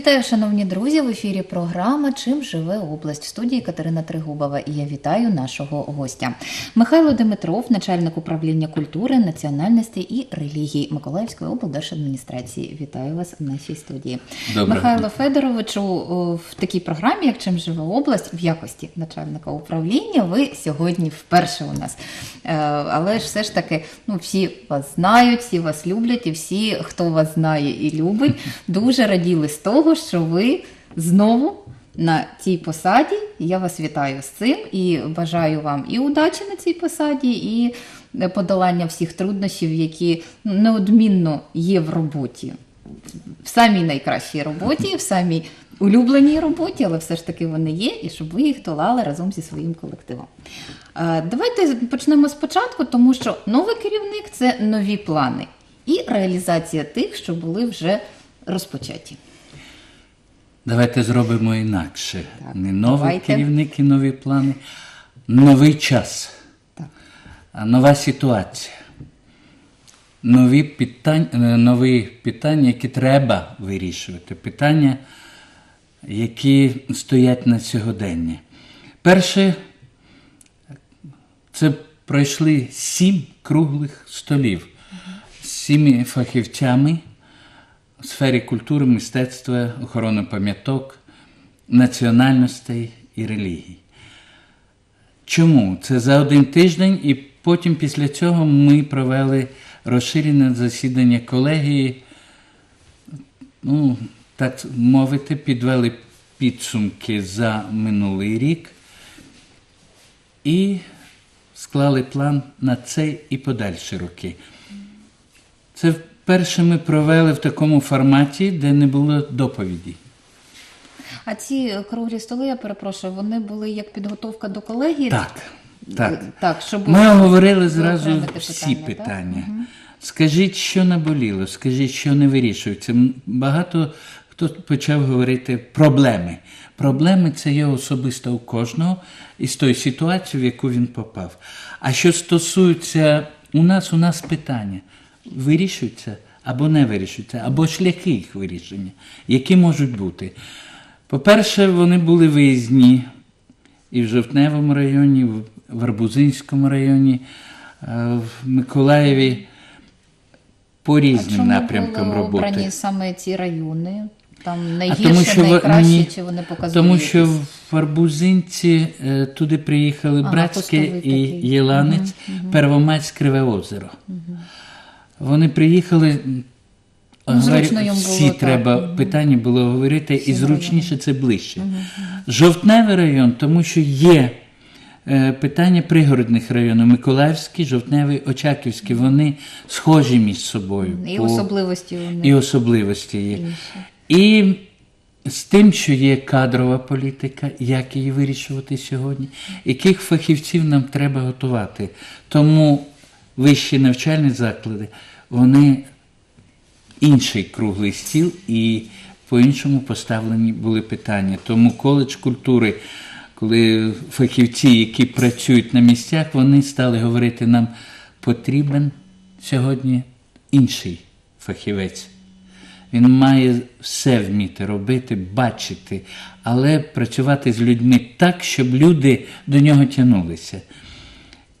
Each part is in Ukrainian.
Вітаю, шановні друзі! В ефірі програма Чим живе область в студії Катерина Тригубова. І я вітаю нашого гостя Михайло Димитров, начальник управління культури, національності і релігії Миколаївської облдержадміністрації. Вітаю вас в нашій студії. Доброго Михайло. Федоровичу, в такій програмі, як Чим живе область, в якості начальника управління, ви сьогодні вперше у нас. Е, Але ж все ж таки, ну всі вас знають, всі вас люблять, і всі, хто вас знає і любить, дуже раділи з того, що ви знову на цій посаді. Я вас вітаю з цим і бажаю вам і удачі на цій посаді, і подолання всіх труднощів, які ну, неодмінно є в роботі в самій найкращій роботі, в самій улюбленій роботі, але все ж таки вони є, і щоб ви їх долали разом зі своїм колективом. Давайте почнемо спочатку, тому що новий керівник це нові плани і реалізація тих, що були вже розпочаті. Давайте зробимо інакше. Так, Не новий давайте. керівник і нові плани, новий час, Так. нова ситуація. Нові питання, нові питання, які треба вирішувати. Питання, які стоять на сьогодення. Перше, це пройшли сім круглих столів з сіми фахівцями сфері культури, мистецтва, охорони пам'яток, національностей і релігій. Чому? Це за один тиждень, і потім після цього ми провели розширене засідання колегії, ну, так мовити, підвели підсумки за минулий рік і склали план на цей і подальші роки. Це вперше ми провели в такому форматі, де не було доповіді. А ці круглі столи, я перепрошую, вони були як підготовка до колегії? Так, так. так щоб Ми оговорили зразу всі так? питання. Скажіть, що наболіло, скажіть, що не вирішується. Багато хто почав говорити проблеми. Проблеми це є особисто у кожного із тої ситуації, в яку він попав. А що стосується у нас, у нас питання вирішуються або не вирішуються, або шляхи їх вирішення, які можуть бути. По-перше, вони були виїзні і в Жовтневому районі, в- Арбузинському районі, е, в Миколаєві по різним напрямкам роботи. обрані саме ці райони? Там А найгірше, тому що, найкраще, ні, чи вони показують? тому що в Арбузинці е, туди приїхали Ага, Братське і такий. Єланець, Первомайськ, Криве озеро. Вони приїхали. Ну, зручно їм всі було, так. треба питання було говорити, і зручніше це ближче. Жовтневий район, тому що є е, питання пригородних районів: Миколаївський, Жовтневий, Очаківський. Вони схожі між собою. І по- особливості них. і особливості є. Інші. І з тим, що є кадрова політика, як її вирішувати сьогодні, яких фахівців нам треба готувати. Тому вищі навчальні заклади, вони інший круглий стіл і по-іншому поставлені були питання. Тому коледж культури, коли фахівці, які працюють на місцях, вони стали говорити, нам потрібен сьогодні інший фахівець. Він має все вміти робити, бачити, але працювати з людьми так, щоб люди до нього тягнулися.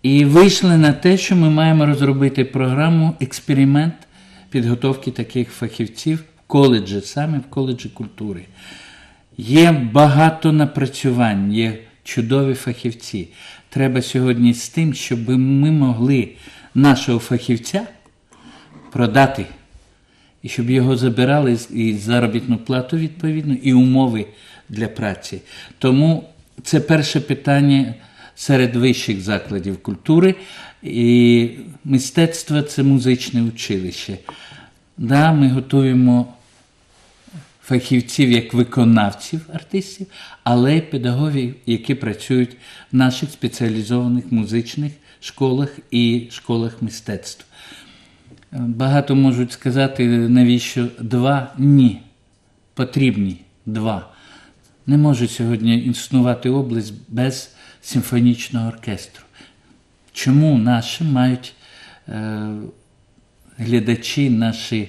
І вийшли на те, що ми маємо розробити програму експеримент підготовки таких фахівців в коледжі, саме в коледжі культури. Є багато напрацювань, є чудові фахівці. Треба сьогодні з тим, щоб ми могли нашого фахівця продати, і щоб його забирали і заробітну плату відповідно, і умови для праці. Тому це перше питання серед вищих закладів культури. І мистецтво це музичне училище. Да, ми готуємо фахівців як виконавців артистів, але й педагогів, які працюють в наших спеціалізованих музичних школах і школах мистецтв. Багато можуть сказати, навіщо два? Ні. Потрібні два. Не може сьогодні існувати область без симфонічного оркестру. Чому наші мають е, глядачі, наші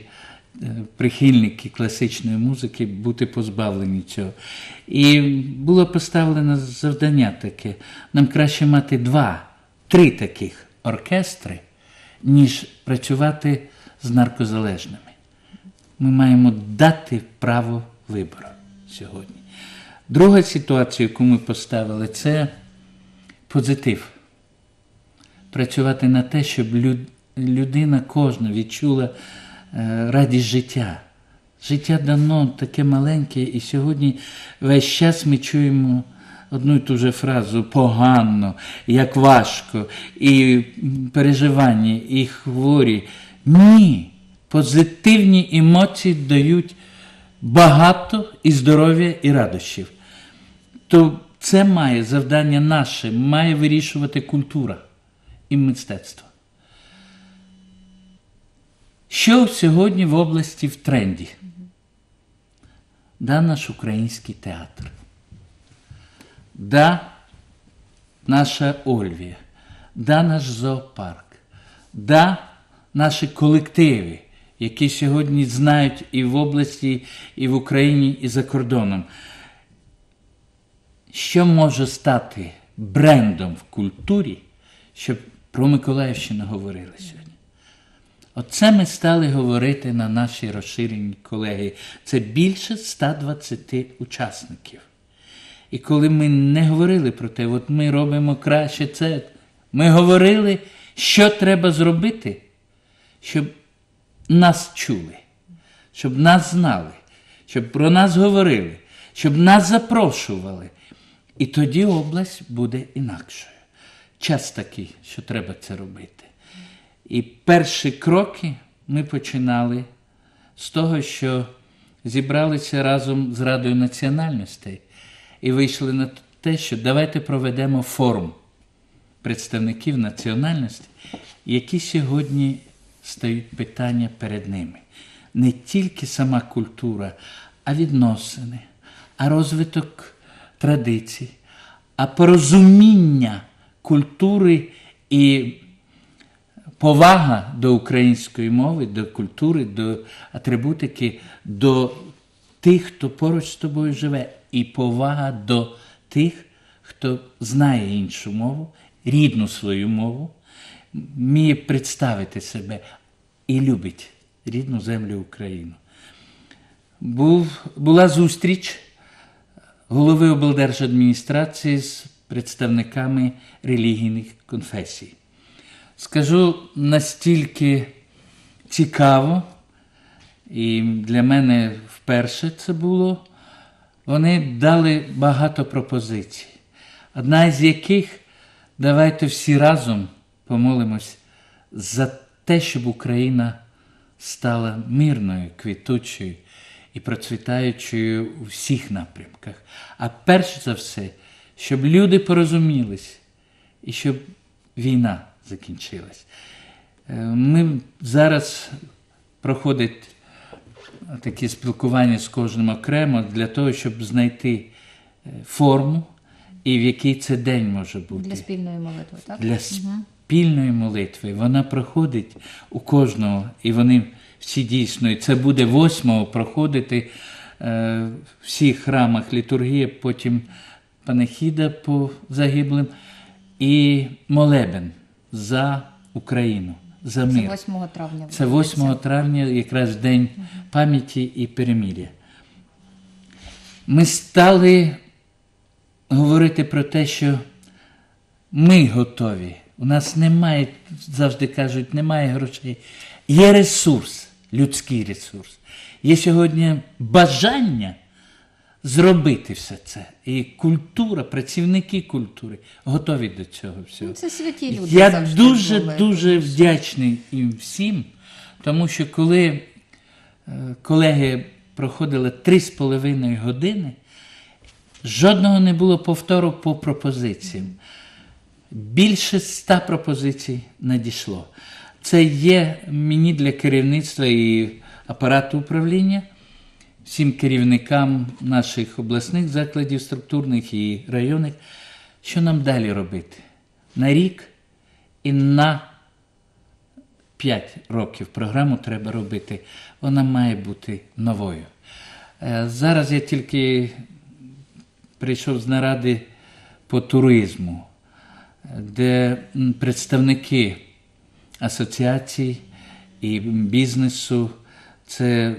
е, прихильники класичної музики бути позбавлені цього. І було поставлено завдання таке: нам краще мати два, три таких оркестри, ніж працювати з наркозалежними. Ми маємо дати право вибору сьогодні. Друга ситуація, яку ми поставили, це позитив. Працювати на те, щоб людина кожна відчула е, радість життя. Життя дано таке маленьке, і сьогодні весь час ми чуємо одну і ту же фразу погано, як важко, і переживання, і хворі. Ні. Позитивні емоції дають багато і здоров'я, і радощів. То це має завдання наше, має вирішувати культура і мистецтво. Що сьогодні в області в тренді? Да, наш український театр. Да, наша Ольвія, да, наш зоопарк, да, наші колективи, які сьогодні знають і в області, і в Україні, і за кордоном. Що може стати брендом в культурі, щоб про Миколаївщину говорили сьогодні? Оце ми стали говорити на нашій розширеній колегії. Це більше 120 учасників. І коли ми не говорили про те, от ми робимо краще це, ми говорили, що треба зробити, щоб нас чули, щоб нас знали, щоб про нас говорили, щоб нас запрошували. І тоді область буде інакшою. Час такий, що треба це робити. І перші кроки ми починали з того, що зібралися разом з Радою національностей і вийшли на те, що давайте проведемо форум представників національності, які сьогодні стають питання перед ними. Не тільки сама культура, а відносини, а розвиток традицій, а порозуміння культури і повага до української мови, до культури, до атрибутики, до тих, хто поруч з тобою живе, і повага до тих, хто знає іншу мову, рідну свою мову, вміє представити себе і любить рідну землю Україну. Був, була зустріч голови облдержадміністрації з представниками релігійних конфесій. Скажу настільки цікаво, і для мене вперше це було. Вони дали багато пропозицій. Одна з яких давайте всі разом помолимось за те, щоб Україна стала мирною, квітучою і процвітаючою у всіх напрямках. А перш за все, щоб люди порозумілись і щоб війна закінчилась. Е, Ми зараз проходить такі спілкування з кожним окремо для того, щоб знайти е, форму і в який це день може бути Для спільної молитви, так? для спільної молитви. Вона проходить у кожного, і вони всі дійсно, і це буде восьмого проходити е, в всіх храмах літургія, потім панахіда по загиблим і молебен за Україну, за мир. Це 8 травня. Це 8 травня, якраз день пам'яті і перемір'я. Ми стали говорити про те, що ми готові. У нас немає, завжди кажуть, немає грошей. Є ресурс, людський ресурс. Є сьогодні бажання зробити все це. І культура, працівники культури готові до цього всього. Ну, Це святі люди. Я дуже були. дуже вдячний їм всім, тому що коли е, колеги проходили три з половиною години, жодного не було повтору по пропозиціям. Більше ста пропозицій надійшло. Це є мені для керівництва і апарату управління, всім керівникам наших обласних закладів структурних і районних, що нам далі робити на рік і на 5 років програму треба робити, вона має бути новою. Е, Зараз я тільки прийшов з наради по туризму, де представники асоціацій і бізнесу, це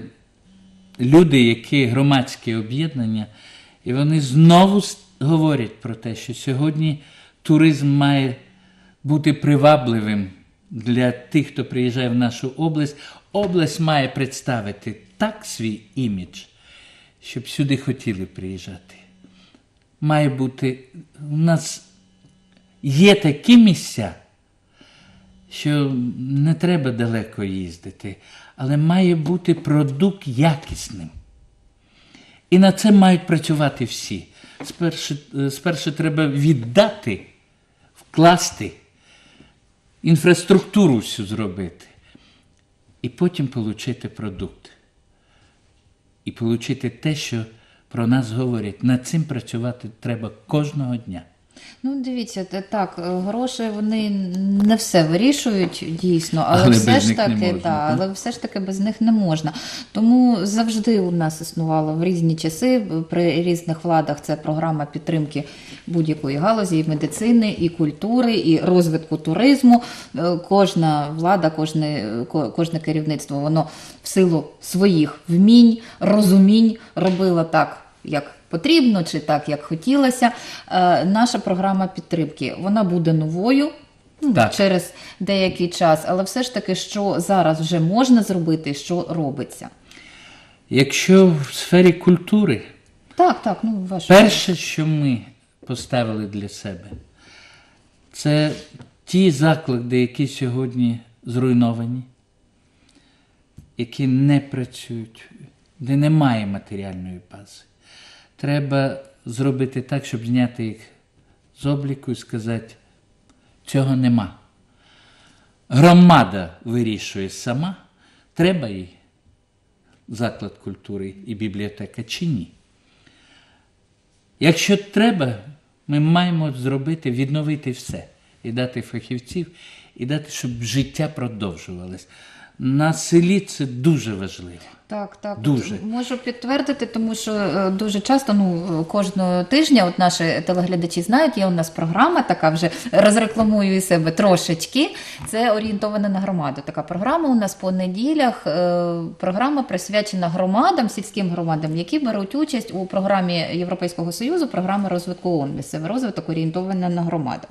люди, які громадські об'єднання, і вони знову говорять про те, що сьогодні туризм має бути привабливим для тих, хто приїжджає в нашу область. Область має представити так свій імідж, щоб сюди хотіли приїжджати. Має бути у нас є такі місця, що не треба далеко їздити, але має бути продукт якісним. І на це мають працювати всі. Спершу, е, спершу треба віддати, вкласти, інфраструктуру всю зробити, і потім отримати продукт. І отримати те, що про нас говорять. Над цим працювати треба кожного дня. Ну, дивіться, так, е, гроші вони не все вирішують дійсно, але, Але все ж таки, можна, та, але все ж таки без них не можна. Тому завжди у нас існувала в різні часи при різних владах ця програма підтримки будь-якої галузі, і медицини, і культури, і розвитку туризму. Е, Кожна влада, кожне, кожне керівництво, воно в силу своїх вмінь, розумінь робило так, як потрібно, чи так, як хотілося. Е, Наша програма підтримки вона буде новою. ну, Так. Через деякий час, але все ж таки, що зараз вже можна зробити, що робиться. Якщо в сфері культури, Так, так, ну ваше. перше, що ми поставили для себе, це ті заклади, які сьогодні зруйновані, які не працюють, де немає матеріальної бази. Треба зробити так, щоб зняти їх з обліку і сказати, цього нема. Громада вирішує сама, треба їй заклад культури і бібліотека чи ні. Якщо треба, ми маємо зробити, відновити все і дати фахівців, і дати, щоб життя продовжувалось. На селі це дуже важливо. Так, так. Дуже. Можу підтвердити, тому що е, дуже часто, ну кожного тижня, от наші телеглядачі знають, є у нас програма, така вже розрекламую і себе трошечки. Це орієнтована на громаду. Така програма у нас по неділях. е, Програма присвячена громадам, сільським громадам, які беруть участь у програмі Європейського Союзу, програми розвитку ООН, місцевий розвиток орієнтована на громаду.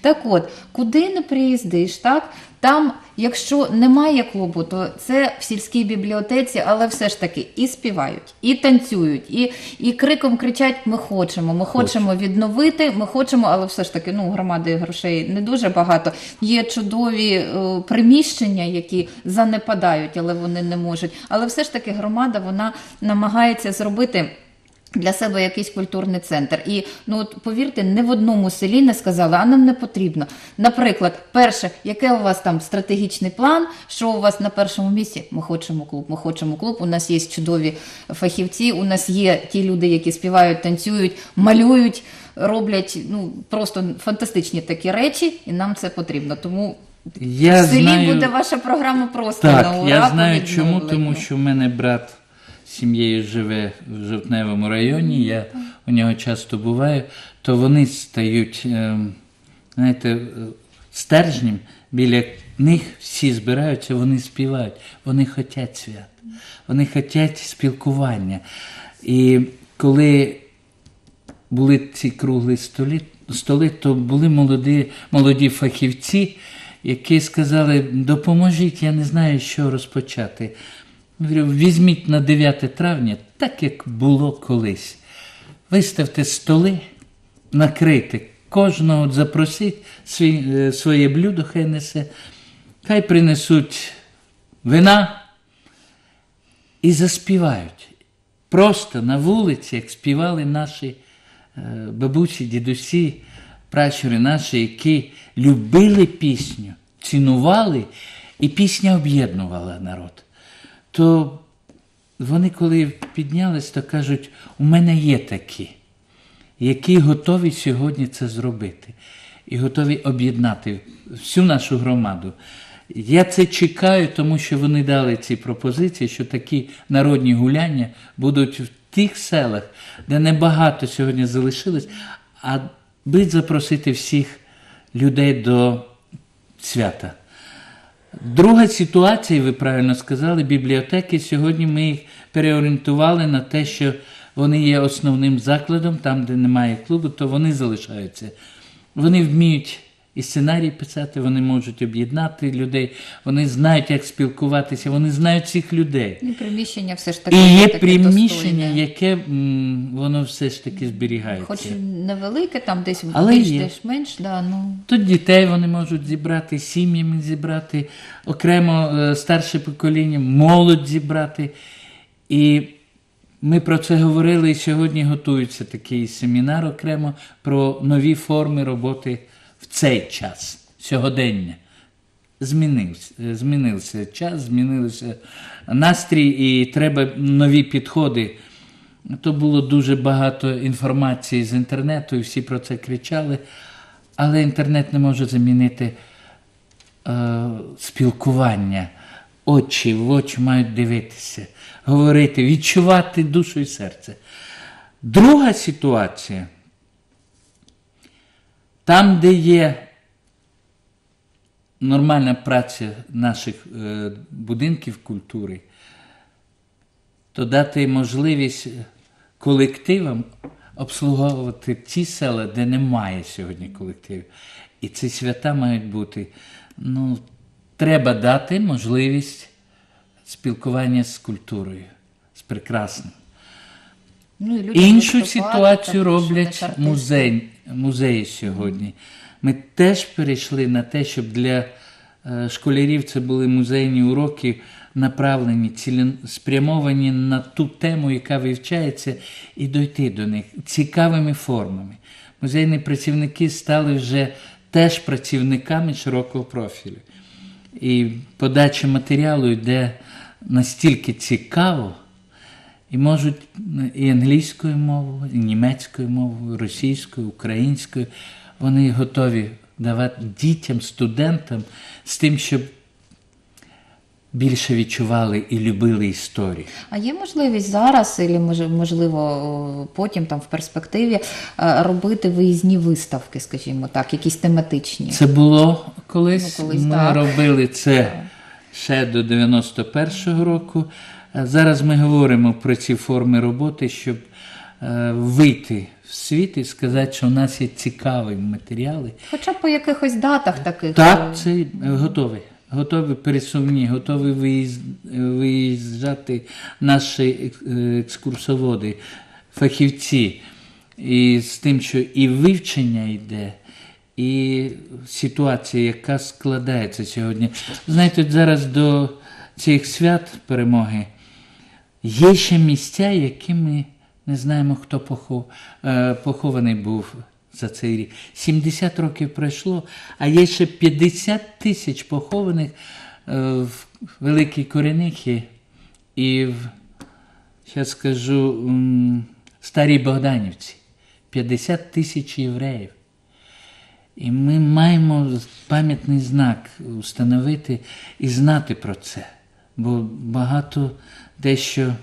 Так от, куди не приїздиш, так? Там, якщо немає клубу, то це в сільській бібліотеці, але все ж таки і співають, і танцюють, і, і криком кричать: Ми хочемо, ми хочемо відновити, ми хочемо, але все ж таки, ну, громади грошей не дуже багато. Є чудові е, приміщення, які занепадають, але вони не можуть. Але все ж таки громада вона намагається зробити. Для себе якийсь культурний центр. І ну от повірте, не в одному селі не сказали, а нам не потрібно. Наприклад, перше, яке у вас там стратегічний план? Що у вас на першому місці? Ми хочемо клуб, ми хочемо клуб. У нас є чудові фахівці. У нас є ті люди, які співають, танцюють, малюють, роблять ну просто фантастичні такі речі, і нам це потрибно. Тому Я в селі знаю, буде ваша програма просто на так, ура. я знаю чому, тому що в мене брат сім'єю живе в Жовтневому районі, я у нього часто буваю, то вони стають, ем, знаєте, е, стержнем, біля них всі збираються, вони співають, вони хочуть свят, вони хочуть спілкування. І коли були ці круглі столі, столи, то були молоді, молоді фахівці, які сказали, допоможіть, я не знаю, що розпочати. Візьміть на 9 травня, так як було колись. Виставте столи, накрийте, кожного запросіть свій, е, своє блюдо, хай несе, хай принесуть вина і заспівають. Просто на вулиці, як співали наші е, бабусі, дідусі, пращури наші, які любили пісню, цінували, і пісня об'єднувала народ. То вони, коли піднялись, то кажуть, у мене є такі, які готові сьогодні це зробити, і готові об'єднати всю нашу громаду. Я це чекаю, тому що вони дали ці пропозиції, що такі народні гуляння будуть в тих селах, де небагато сьогодні залишилось, аби запросити всіх людей до свята. Друга ситуація, ви правильно сказали, бібліотеки. Сьогодні ми їх переорієнтували на те, що вони є основним закладом, там, де немає клубу, то вони залишаються. Вони вміють і сценарій писати, вони можуть об'єднати людей, вони знають, як спілкуватися, вони знають цих людей. І приміщення все ж таки. І є таке приміщення, достойне. яке м, воно все ж таки зберігається. Хоч невелике, там десь Але більш є. десь менш, да, ну. Тут дітей вони можуть зібрати, сім'ями зібрати, окремо е, старше покоління, молодь зібрати. І ми про це говорили, і сьогодні готується такий семінар окремо про нові форми роботи в цей час, сьогодення. Змінився, змінився час, змінився настрій, і треба нові підходи. То було дуже багато інформації з інтернету, і всі про це кричали. Але інтернет не може замінити е, спілкування. Очі в очі мають дивитися, говорити, відчувати душу і серце. Друга ситуація, там, де є нормальна праця наших е, будинків культури, то дати можливість колективам обслуговувати ті села, де немає сьогодні колективів. І ці свята мають бути. Ну, треба дати можливість спілкування з культурою, з прекрасним. Ну, і Іншу ситуацію роблять музей, музеї сьогодні. Ми теж перейшли на те, щоб для е, школярів це були музейні уроки, направлені, цілеспрямовані на ту тему, яка вивчається, і дойти до них цікавими формами. Музейні працівники стали вже теж працівниками широкого профілю. І подача матеріалу йде настільки цікаво, і можуть і англійською мовою, і німецькою мовою, російською, українською. Вони готові давати дітям, студентам з тим, щоб більше відчували і любили історію. А є можливість зараз, може- можливо потім там в перспективі е, робити виїзні виставки, скажімо так, якісь тематичні. Це було колись. Ну, колись, ми так. робили це ще до 91-го року. Зараз ми говоримо про ці форми роботи, щоб е, вийти в світ і сказати, що у нас є цікаві матеріали. Хоча б по якихось датах таких. е, Так, це е, готові. Готові пересувні, готові виїз- виїжджати наші екскурсоводи, фахівці. І з тим, що і вивчення йде, і ситуація, яка складається сьогодні. Знаєте, зараз до цих свят перемоги є ще місця, які ми не знаємо, хто похов, е, похований був за цей рік. 70 років пройшло, а є ще 50 тисяч похованих е, в Великій Коренихі і в, зараз скажу, Старій Богданівці. 50 тисяч євреїв. І ми маємо пам'ятний знак установити і знати про це. Бо багато дещо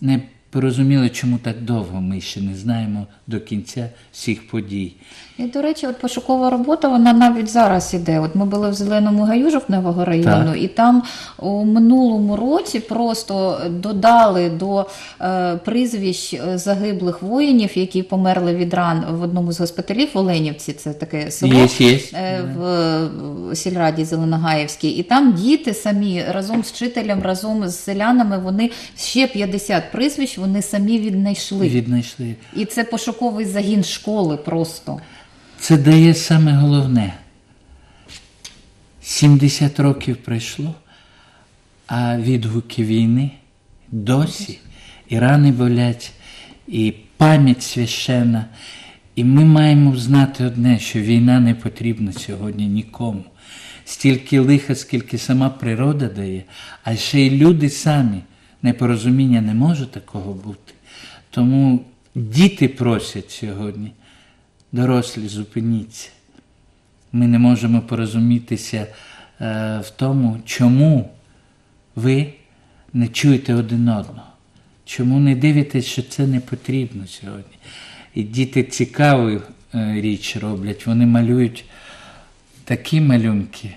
не порозуміли, чому так довго ми ще не знаємо до кінця всіх подій. І, до речі, от пошукова робота, вона навіть зараз іде. От ми були в Зеленому гаю Жовтневого району, Так. і там у минулому році просто додали до е, прізвищ е, загиблих воїнів, які померли від ран в одному з госпіталів в Оленівці, це таке село. Є, є. е, в е, сільраді Зеленогаївській, і там діти самі разом з вчителем, разом з селянами, вони ще 50 прізвищ вони самі віднайшли. Віднайшли. І це пошуковий загін школи просто. Це дає саме головне. 70 років пройшло, а відгуки війни досі. І рани болять, і пам'ять священна. І ми маємо знати одне, що війна не потрібна сьогодні нікому. Стільки лиха, скільки сама природа дає, а ще й люди самі. Непорозуміння не може такого бути. Тому діти просять сьогодні, дорослі, зупиніться. Ми не можемо порозумітися е, в тому, чому ви не чуєте один одного. Чому не дивитесь, що це не потрібно сьогодні? І діти цікаву е, річ роблять. Вони малюють такі малюнки,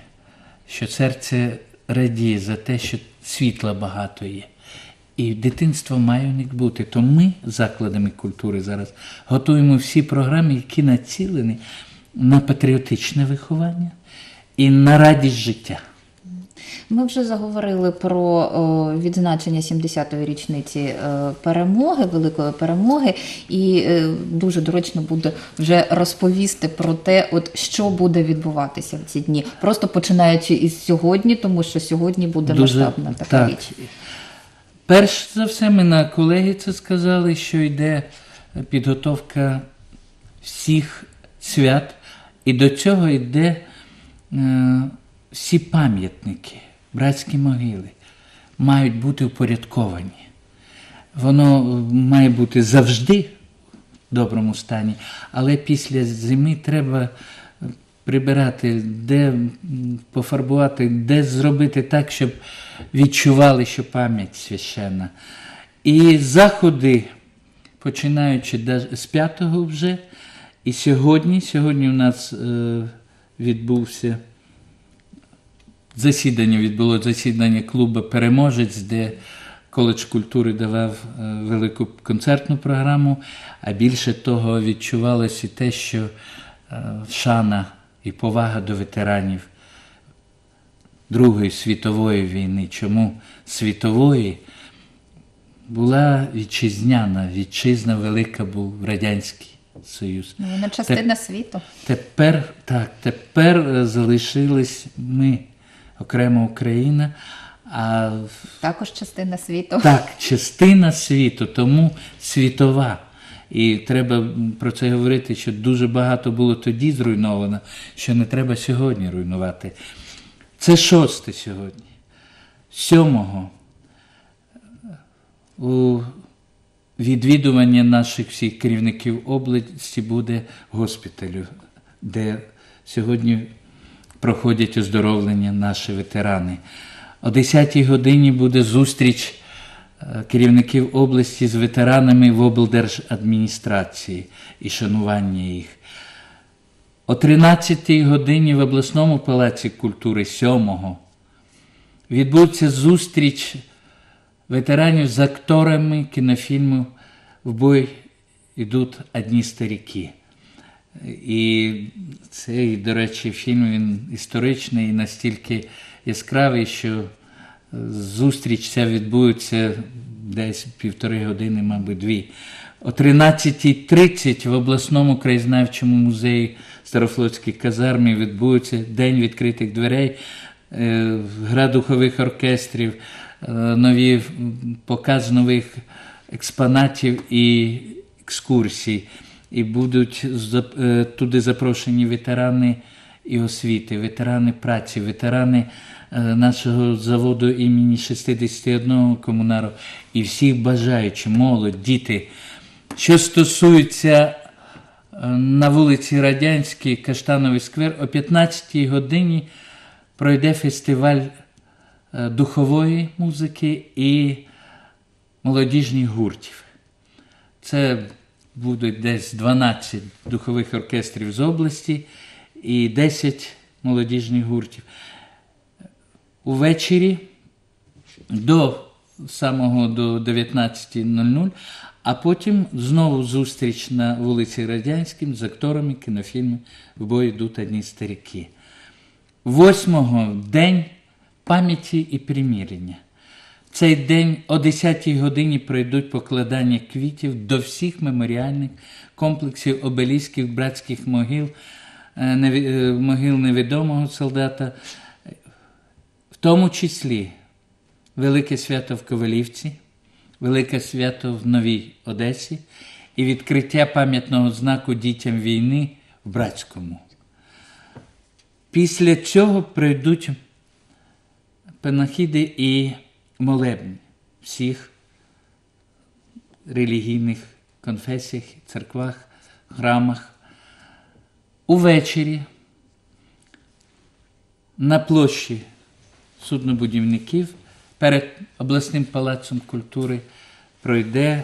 що серце радіє за те, що світла багато є. І дитинство має у них бути. То ми, закладами культури, зараз готуємо всі програми, які націлені на патріотичне виховання і на радість життя. Ми вже заговорили про відзначення 70-ї річниці е, перемоги, великої перемоги, і е, дуже доречно буде вже розповісти про те, от що буде відбуватися в ці дні, просто починаючи із сьогодні, тому що сьогодні буде Дуже- масштабна така так. річ. Перш за все, ми на колеги це сказали, що йде підготовка всіх свят, і до цього йде е, всі пам'ятники, братські могили мають бути упорядковані. Воно має бути завжди в доброму стані, але після зими треба прибирати, де пофарбувати, де зробити так, щоб відчували, що пам'ять священна. І заходи, починаючи з 5-го вже, і сьогодні, сьогодні у нас е, відбувся засідання, відбуло засідання клубу Переможець, де коледж культури давав е, велику концертну програму, а більше того відчувалося і те, що е, шана і повага до ветеранів Другої світової війни. Чому світової? Була вітчизняна, вітчизна велика був Радянський Союз. Ну, Вона частина світу. Тепер так, тепер е, залишились ми, окрема Україна, а Також частина світу. так, частина світу, тому світова. І треба про це говорити, що дуже багато було тоді зруйновано, що не треба сьогодні руйнувати. Це шосте сьогодні. Сьомого у відвідування наших всіх керівників області буде госпіталю, де сьогодні проходять оздоровлення наші ветерани. О 10-й годині буде зустріч керівників області з ветеранами в облдержадміністрації і шанування їх. О 13-й годині в обласному палаці культури 7-го відбудеться зустріч ветеранів з акторами кінофільму В бой йдуть одні старіки. І цей, до речі, фільм він історичний і настільки яскравий, що зустріч ця відбудеться десь півтори години, мабуть, дві. О 13.30 в обласному краєзнавчому музеї Старофлотській казармі відбудеться День відкритих дверей, е, гра духових оркестрів, е, нові показ нових експонатів і екскурсій. І будуть е, туди запрошені ветерани і освіти, ветерани праці, ветерани нашого заводу імені 61 комунару і всіх бажаючих, молодь, діти. Що стосується е, на вулиці Радянській, Каштановий сквер, о 15-й годині пройде фестиваль е, духової музики і молодіжних гуртів. Це будуть десь 12 духових оркестрів з області і 10 молодіжних гуртів. Увечері до самого до 19.00, а потім знову зустріч на вулиці Радянській з акторами кінофільму В бой йдуть одні старіки. Восьмого день пам'яті і примирення. Цей день о 10-й годині пройдуть покладання квітів до всіх меморіальних комплексів, обелісків, братських могил, е, е, могил невідомого солдата, в тому числі Велике свято в Ковалівці, Велике свято в Новій Одесі і відкриття пам'ятного знаку дітям війни в Братському. Після цього пройдуть панахіди і молебні всіх релігійних конфесіях, церквах, храмах. Увечері на площі суднобудівників перед обласним палацом культури пройде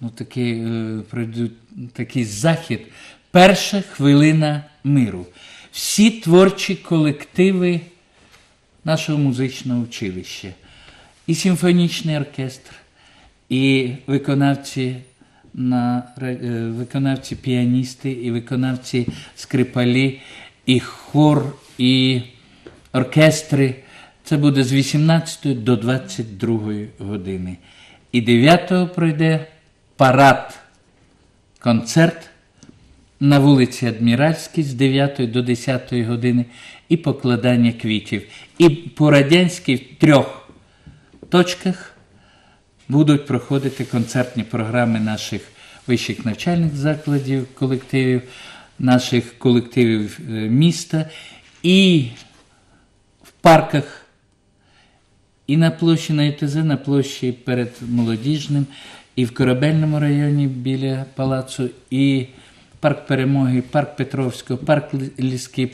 ну, такий, е, пройдуть такий захід. Перша хвилина миру. Всі творчі колективи нашого музичного училища, і симфонічний оркестр, і виконавці, на, е, виконавці піаністи, і виконавці скрипалі, і хор, і оркестри. Це буде з 18 до 22 години. І 9 пройде парад, концерт на вулиці Адміральській з 9 до 10 години і покладання квітів. І по радянськи в трьох точках будуть проходити концертні програми наших вищих навчальних закладів, колективів, наших колективів е, міста і парках і на площі на ІТЗ, на площі перед молодіжним, і в корабельному районі біля палацу, і парк Перемоги, парк Петровського, парк Лі- Ліски,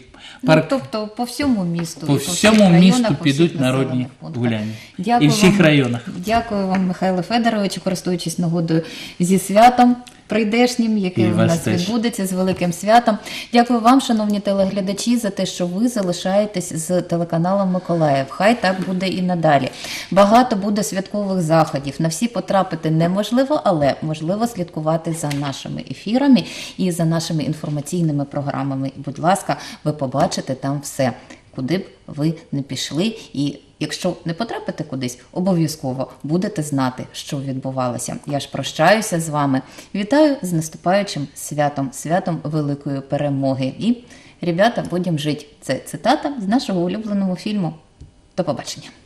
парк Ну, тобто по всьому місту. по всьому районах, місту по підуть народні пунктах. гуляння. Дякую І всіх вам. районах. Дякую вам, Михайло Федорович, користуючись нагодою зі святом прийдешнім, яке у нас теж. відбудеться з великим святом. Дякую вам, шановні телеглядачі, за те, що ви залишаєтесь з телеканалом Миколаїв. Хай так буде і надалі. Багато буде святкових заходів. На всі потрапити неможливо, але можливо слідкувати за нашими ефірами і за нашими інформаційними програмами. Будь ласка, ви побачите там все куди б ви не пішли. І якщо не потрапите кудись, обов'язково будете знати, що відбувалося. Я ж прощаюся з вами. Вітаю з наступаючим святом, святом великої перемоги. І, ребята, будемо жити. Це цитата з нашого улюбленого фільму. До побачення.